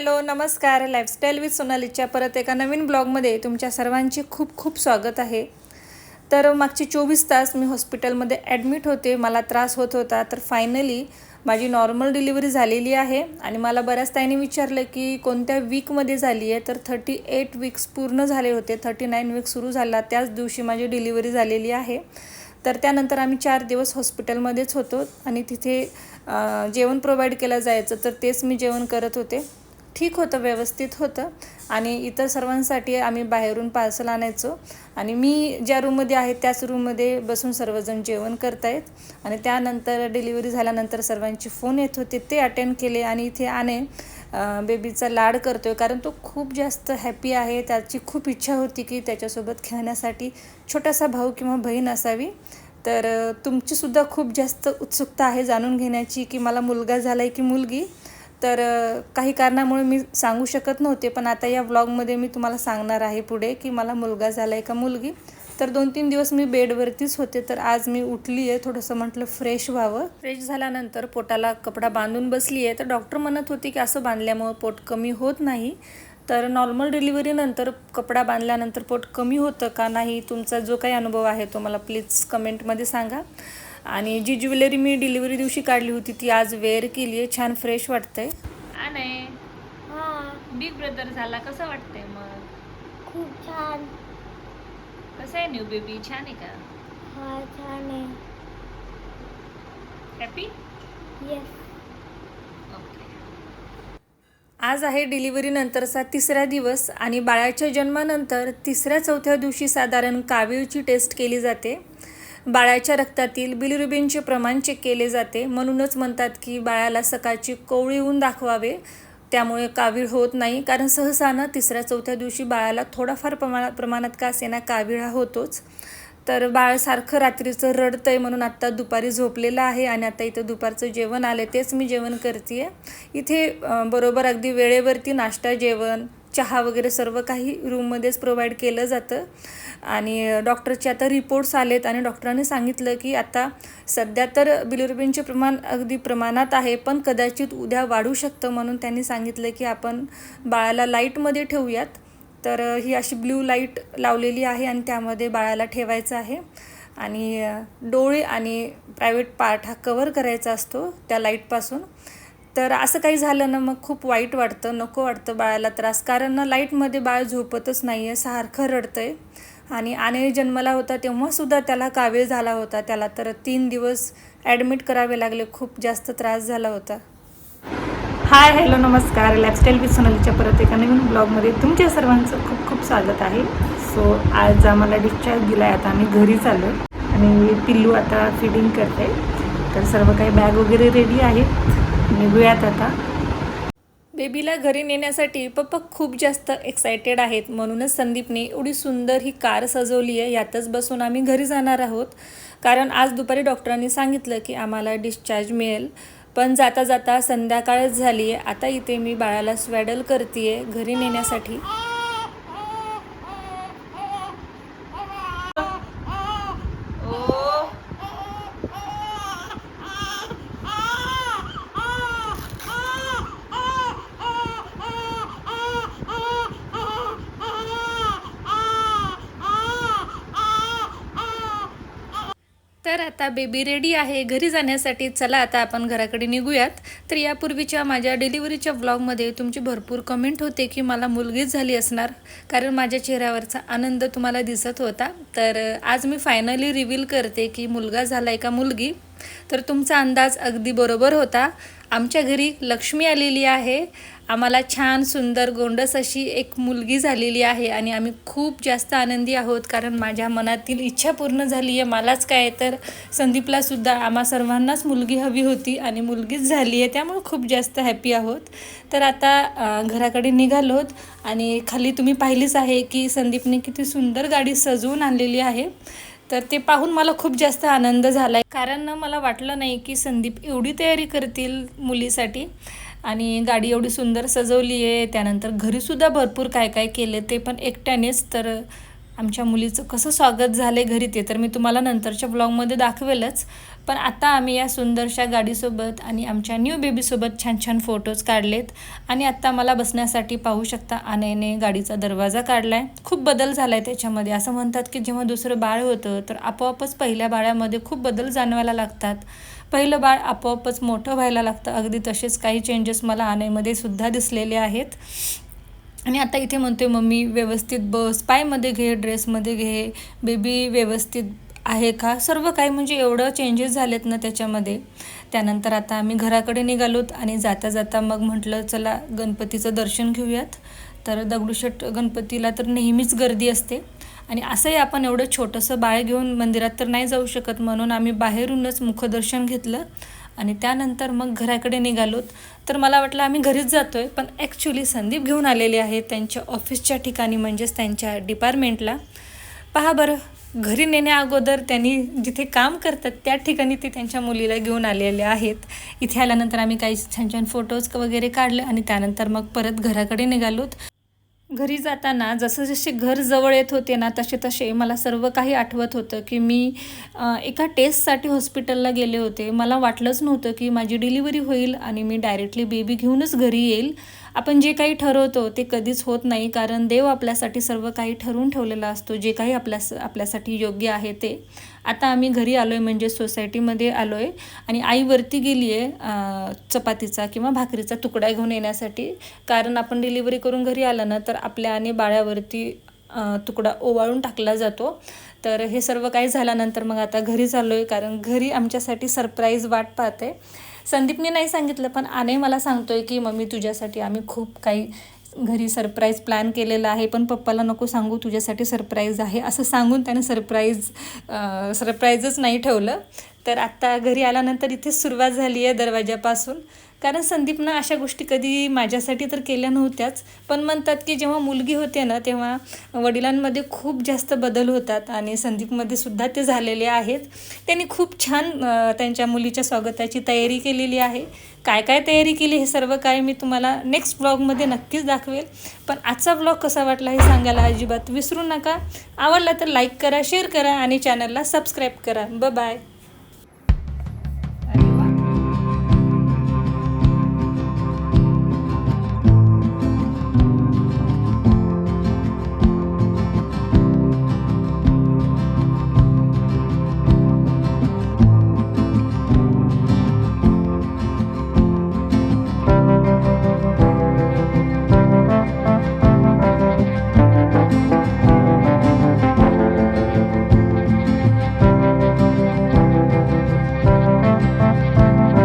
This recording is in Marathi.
हॅलो नमस्कार. लाईफस्टाईल विथ सोनालीच्या परत एका नवीन ब्लॉगमध्ये तुमच्या सर्वांचे खूप खूप स्वागत आहे. तर मागचे चोवीस तास मी हॉस्पिटलमध्ये ॲडमिट होते. मला त्रास होत होता. तर फायनली माझी नॉर्मल डिलिव्हरी झालेली आहे. आणि मला बऱ्याच ताईंनी विचारलं की कोणत्या वीकमध्ये झाली आहे? तर थर्टी एट वीक्स पूर्ण झाले होते. थर्टी नाईन वीक सुरू झाला. त्याच दिवशी माझी डिलिव्हरी झालेली आहे. तर त्यानंतर आम्ही चार दिवस हॉस्पिटलमध्येच होतो. आणि तिथे जेवण प्रोव्हाइड केलं जायचं. तर तेच मी जेवण करत होते. ठीक होतं व्यवस्थित होतं. आणि इतर सर्वांसाठी आम्ही बाहेरून पार्सल आणायचो. आणि मी ज्या रूममध्ये आहे त्याच रूममध्ये बसून सर्वजण जेवण करतायत. आणि त्यानंतर डिलिव्हरी झाल्यानंतर सर्वांचे फोन येत होते ते अटेंड केले आणि इथे आणे बेबीचा लाड करतोय. कारण तो खूप जास्त हॅपी आहे. त्याची खूप इच्छा होती की त्याच्यासोबत खेळण्यासाठी छोटासा भाऊ किंवा बहीण असावी. तर तुमचीसुद्धा खूप जास्त उत्सुकता आहे जाणून घेण्याची की मला मुलगा झाला आहे की मुलगी. तर काही कारणामुळे मी सांगू शकत नव्हते पण आता या व्लॉगमध्ये मी तुम्हाला सांगणार आहे पुढे की मला मुलगा झाला आहे का मुलगी. तर दोन तीन दिवस मी बेडवरतीच होते तर आज मी उठली आहे थोडंसं म्हटलं फ्रेश व्हावं. फ्रेश झाल्यानंतर पोटाला कपडा बांधून बसली आहे तर डॉक्टर म्हणत होते की असं बांधल्यामुळं पोट कमी होत नाही. तर नॉर्मल डिलिव्हरीनंतर कपडा बांधल्यानंतर पोट कमी होतं का नाही तुमचा जो काही अनुभव आहे तो मला प्लीज कमेंटमध्ये सांगा. आणि जी ज्वेलरी मी डिलिव्हरी दिवशी काढली होती ती आज वेअर केली आहे. छान फ्रेश वाटतंय. आणि हा बिग ब्रदर झाला. कसं वाटतंय मग? खूप छान. कसं आहे न्यू बेबी छान आहे का? हा छान आहे. हॅपी येस आज आहे डिलिव्हरी नंतरचा तिसरा दिवस आणि बाळाच्या जन्मानंतर तिसऱ्या चौथ्या दिवशी साधारण कावीळची टेस्ट केली जाते. बाळाच्या रक्तातील बिलिरुबिनचे प्रमाण चेक केले जाते. म्हणूनच म्हणतात की बाळाला सकाळची कोवळी ऊन दाखवावे. त्यामुळे कावीळ होत नाही. कारण सहसा ना तिसऱ्या चौथ्या दिवशी बाळाला थोडाफार प्रमाणात प्रमाणात का असेना कावीळ हा होतोच. तर बाळ सारखं रात्रीचं रडतंय म्हणून आत्ता दुपारी झोपलेलं आहे आणि आता इथं दुपारचं जेवण आलं तेच मी जेवण करते इथे बरोबर अगदी वेळेवरती नाश्ता जेवण चहा वगैरे सर्व काही रूममध्येच प्रोव्हाइड केलं जातं. आणि डॉक्टरचे आता रिपोर्ट्स आलेत आणि डॉक्टरांनी सांगितलं की आता सध्या तर बिलिरुबिनचे प्रमाण अगदी प्रमाणात आहे पण कदाचित उद्या वाढू शकतं म्हणून त्यांनी सांगितलं की आपण बाळाला लाईटमध्ये ठेवूयात. तर ही अशी ब्ल्यू लाइट लावलेली आहे आणि त्यामध्ये बाळाला ठेवायचं आहे. आणि डोळे आणि प्रायव्हेट पार्ट हा कवर करायचा असतो त्या लाईटपासून तर असं काही झालं ना मग खूप वाईट वाटतं नको वाटतं बाळाला त्रास. कारण ना लाईटमध्ये बाळ झोपतच नाही आहे सारखं रडतं आहे आणि आने जन्मला होता तेव्हासुद्धा त्याला कावीळ झाला होता. त्याला तर तीन दिवस ॲडमिट करावे लागले खूप जास्त त्रास झाला होता. हाय हॅलो नमस्कार. लाईफस्टाईल विथ सोनालीच्या परत एका नवीन ब्लॉगमध्ये तुमच्या सर्वांचं खूप खूप स्वागत आहे. सो आज आम्हाला डिस्चार्ज दिला आहे आता आम्ही घरी चाललो आणि पिल्लू आता फिडिंग करते तर सर्व काही बॅग वगैरे रेडी आहेत निघूयात आता. बेबीला घरी नेण्यासाठी पप्पा खूप जास्त एक्सायटेड आहेत. म्हणूनच संदीपने एवढी सुंदर ही कार सजवली आहे. यातच बसून आम्ही घरी जाणार आहोत. कारण आज दुपारी डॉक्टरांनी सांगितलं की आम्हाला डिस्चार्ज मिळेल. पण जाता जाता संध्याकाळच झाली आहे आता इथे मी बाळाला स्वॅडल करते घरी नेण्यासाठी. आता बेबी रेडी आहे घरी जाण्यासाठी चला आता आपण घराकडे निघूयात. तर यापूर्वीच्या माझ्या डिलिव्हरीच्या व्लॉगमध्ये तुमची भरपूर कमेंट होते की मला मुलगीच झाली असणार कारण माझ्या चेहऱ्यावरचा आनंद तुम्हाला दिसत होता. तर आज मी फायनली रिव्हील करते की मुलगा झाला आहे का मुलगी. तर तुमचा अंदाज अगदी बरोबर होता. आमच्या घरी लक्ष्मी आलेली आहे. आम्हाला छान सुंदर गोंडस अशी एक मुलगी झालेली आहे आणि आम्ही खूप जास्त आनंदी आहोत कारण माझ्या मनातील इच्छा पूर्ण झाली आहे. मलाच काय तर संदीपलासुद्धा आम्हा सर्वांनाच मुलगी हवी होती आणि मुलगीच झाली आहे त्यामुळे खूप जास्त हॅपी आहोत. तर आता घराकडे निघालोत आणि खाली तुम्ही पाहिलीच आहे की संदीपने किती सुंदर गाडी सजवून आणलेली आहे. तर ते पाहून मला खूप जास्त आनंद झाला आहे कारण मला वाटलं नाही की संदीप एवढी तयारी करतील मुलीसाठी आणि गाडी एवढी सुंदर सजवली आहे त्यानंतर घरीसुद्धा भरपूर काय काय केलं ते पण एकट्यानेच. तर आमच्या मुलीचं कसं स्वागत झालं घरी ते तर मी तुम्हाला नंतरच्या ब्लॉगमध्ये दाखवेलच. पण आता आम्ही या सुंदरशा गाडीसोबत आणि आमच्या न्यू बेबीसोबत छान छान फोटोज काढलेत. आणि आत्ता मला बसण्यासाठी पाहू शकता आनेने गाडीचा दरवाजा काढला आहे खूप बदल झाला आहे त्याच्यामध्ये. असं म्हणतात की जेव्हा दुसरं बाळ होतं तर आपोआपच पहिल्या बाळामध्ये खूप बदल जाणवायला लागतात. पहिलं बाळ आपोआपच मोठं व्हायला लागतं. अगदी तसेच काही चेंजेस मला आनेमध्ये सुद्धा दिसलेले आहेत. आणि आता इथे म्हणतोय मम्मी व्यवस्थित बस पायमध्ये घे ड्रेसमध्ये घे बेबी व्यवस्थित आहे का? सर्व काही म्हणजे एवढं चेंजेस झालेत ना त्याच्यामध्ये. त्यानंतर आता आम्ही घराकडे निघालोत आणि जाता जाता मग म्हटलं चला गणपतीचं दर्शन घेऊयात. तर दगडूशेठ गणपतीला तर नेहमीच गर्दी असते. आणि असंही आपण एवढं छोटंसं बाळ घेऊन मंदिरात तर नाही जाऊ शकत. म्हणून आम्ही बाहेरूनच मुखदर्शन घेतलं आणि त्यानंतर मग घराकडे निघालोत. तर मला वाटलं आम्ही घरीच जातो आहे पण ॲक्च्युली संदीप घेऊन आलेले आहेत त्यांच्या ऑफिसच्या ठिकाणी म्हणजेच त्यांच्या डिपार्टमेंटला पहा बरं घरी नेण्याअगोदर त्यांनी जिथे काम करतात त्या ठिकाणी ते त्यांच्या मुलीला घेऊन आलेले आहेत. इथे आल्यानंतर आम्ही काही छान छान फोटोज वगैरे काढले आणि त्यानंतर मग परत घराकडे निघालोत घरी जाताना जसं जसे घर जवळ येत होते ना तसे तसे मला सर्व काही आठवत होतं की मी एका टेस्टसाठी हॉस्पिटलला गेले होते. मला वाटलंच नव्हतं की माझी डिलिव्हरी होईल आणि मी डायरेक्टली बेबी घेऊनच घरी येईल. आपण जे काही ठरवतो ते कधीच होत नाही कारण देव आपल्यासाठी सर्व काही ठरवून ठेवलेला असतो जे काही आपल्या आपल्यासाठी योग्य आहे ते. आता आम्ही घरी आलो आहे म्हणजे सोसायटीमध्ये आलो आहे आणि आई वरती गेली आहे चपातीचा किंवा भाकरीचा तुकडा घेऊन येण्यासाठी. कारण आपण डिलिव्हरी करून घरी आलं ना तर आपल्या आणि बाळ्यावरती तुकडा ओवाळून टाकला जातो. तर हे सर्व काही झाल्यानंतर मग आता घरी चाललो आहे कारण घरी आमच्यासाठी सरप्राईज वाट पाहते. संदीपने नाही सांगितलं पण आने मला सांगतो आहे की मम्मी तुझ्यासाठी आम्ही खूप काही घरी सरप्राईज प्लॅन केलेला आहे पण पप्पाला नको सांगू तुझ्यासाठी सरप्राईज आहे. असं सांगून त्याने सरप्राईज सरप्राईजच नाही ठेवलं. तर आत्ता घरी आल्यानंतर इथे सुरुवात झाली आहे दरवाजापासून कारण संदीपनं अशा गोष्टी कधी माझ्यासाठी तर केल्या नव्हत्याच. पण म्हणतात की जेव्हा मुलगी होते ना तेव्हा वडिलांमध्ये खूप जास्त बदल होतात आणि संदीपमध्ये सुद्धा ते झालेले आहेत. त्यांनी खूप छान त्यांच्या मुलीच्या स्वागताची तयारी केलेली आहे. काय काय तयारी केली हे सर्व काय मी तुम्हाला नेक्स्ट ब्लॉगमध्ये नक्कीच दाखवेल. पण आजचा ब्लॉग कसा वाटला हे सांगायला अजिबात विसरू नका. आवडला तर लाईक करा शेअर करा आणि चॅनलला सबस्क्राईब करा. ब बाय